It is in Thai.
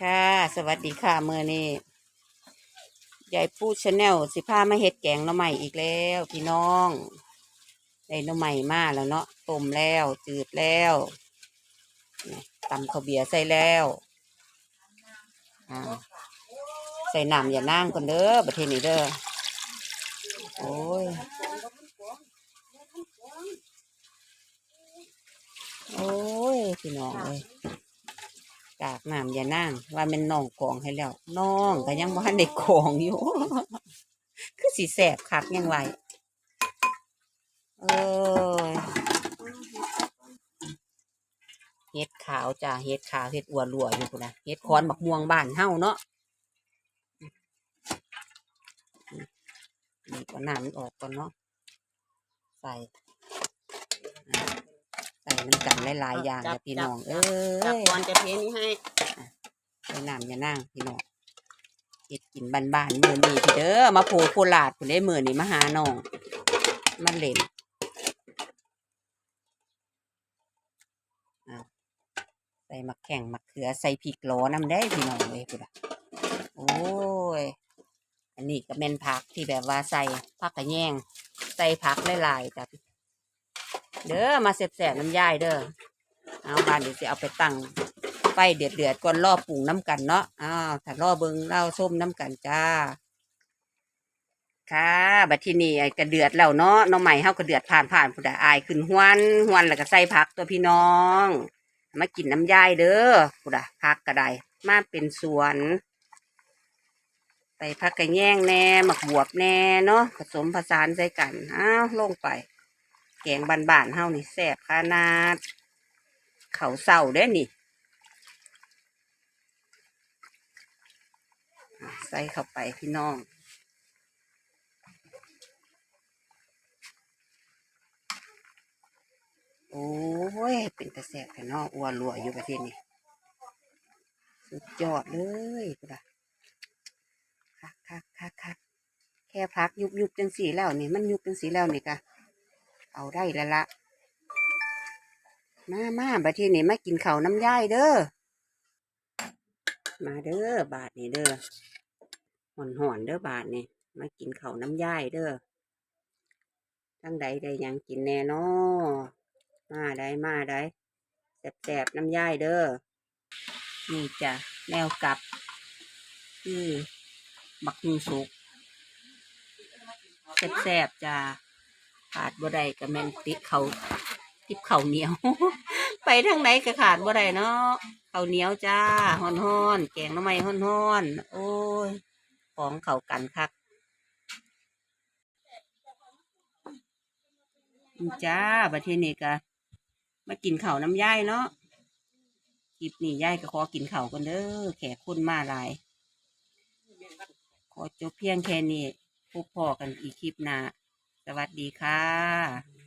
ค่ะ สวัสดีค่ะเมื่อนี้ยายปูชาแนลสิพามาเฮ็ดแกงหน่อใหม่อีกแล้ว พี่น้องได้หน่อใหม่มาแล้วเนาะต้มแล้วจืดแล้วตำข้าวเบียร์ใส่แล้วอ่าใส่น้ำอย่านั่งก่อนเด้อประเทศนี้เด้อโอ้ยโอ้ยพี่น้องเอ้ยากน้ำอย่านั่งว่าเป็นน้องกองให้แล้วน้องก็ยังบ่ทันได้กองอยู่ คือสีแสบคักยังไหวเออเฮ็ดขาวจ้าเฮ็ดขาวเฮ็ดอัวรัวอยู่นะเฮ็ดคอนบักม่วงบ้านเฮาเนาะนี่ก็น้ำมันออกก่อนเนาะใส่ อ่าใส่น้ำกันหลายๆอย่างนะพี่น้อง เอ้จับยก่อนจะเทนี้ให้ไปน้ำอย่านั่งพี่น้องเฮ็ดกินบ้านๆมื้อนี้พี่เด้อมาโพโคราชพุ่นได้มื้อนี้มาหาน้องมาเล่นอ้าวใส่มะแข่งมะเขือใส่พริกล้อน้ำได้พี่น้องเลยพุ่นน่ะโอ้ย อันนี้ก็แม่นผักที่แบบว่าใส่ผักกระแยง ใส่ผักหลายๆจ้ะ เด้อมาแซ่บๆน้ำย่ายเด้อเอาบานเดี๋ยวสิเอาไปตั้งไฟเดือดเดือดก่อนล่อปรุงน้ำกันเนาะอ้าวถ้าล่อเบิงเล่าส้มน้ำกันจ้า ค่ะบัดทีนี้ไอ้กระเดือดแล้วเนาะน้องใหม่เฮากระเดือดผ่านผ่านผู้ใดอายขึ้นหวนหวนแล้วก็ใส่ผักตัวพี่น้อง มากินน้ำยายเด้อผู้ใดผักก็ได้มาเป็นสวนใส่ผักกระแยงแน่หมักบวบแน่เนาะผสมผสานใส่กันอ้าวลงไป แกงบานๆเฮานี่แซ่บขนาดเขาเศร้าเด้นี่ ใส่เข้าไปพี่น้องโอ้ย เป็นตะแสบแต่นอกอ้วนรัวอยู่ประเทศนี้ สุดยอดเลยพุดะคักคักคักคักแค่พักยุบยุบจังสีแล้วนี่ มันยุบจังสีแล้วนี่กะ เอาได้แล้วละมามาประเทศนี้มากินข้าวน้ำย่ายเด้อ มาเด้อบาทนี่เด้อหอนหอนเด้อบาทนี่มากินข้าวน้ำย่ายเด้อทั้งใดใดยังกินแน่นอมาได้มาได้แสบๆน้ำย่ายเด้อ นี่จ้ะแนวกลับ คือบักฮูสุกแสบๆจ้ะ ขาดบ่ได้ก็แม่นติดเขาติดเขาเหนียว ไปทางไหนก็ขาดบ่ได้เนาะเขาเหนียวจ้าฮ้อนๆแกงน้ำไม้ฮ้อนโอ้ยของเขากันคักจ้าประเทศนี้ก็มากินเข้าน้ำย่ายเนาะคลิปนี้ย่ายก็ขอกินเข้ากันเด้อแขกคนมาหลาย ขอจบเพียงแค่นี้พบพอกันอีกคลิปหน้า สวัสดีค่ะ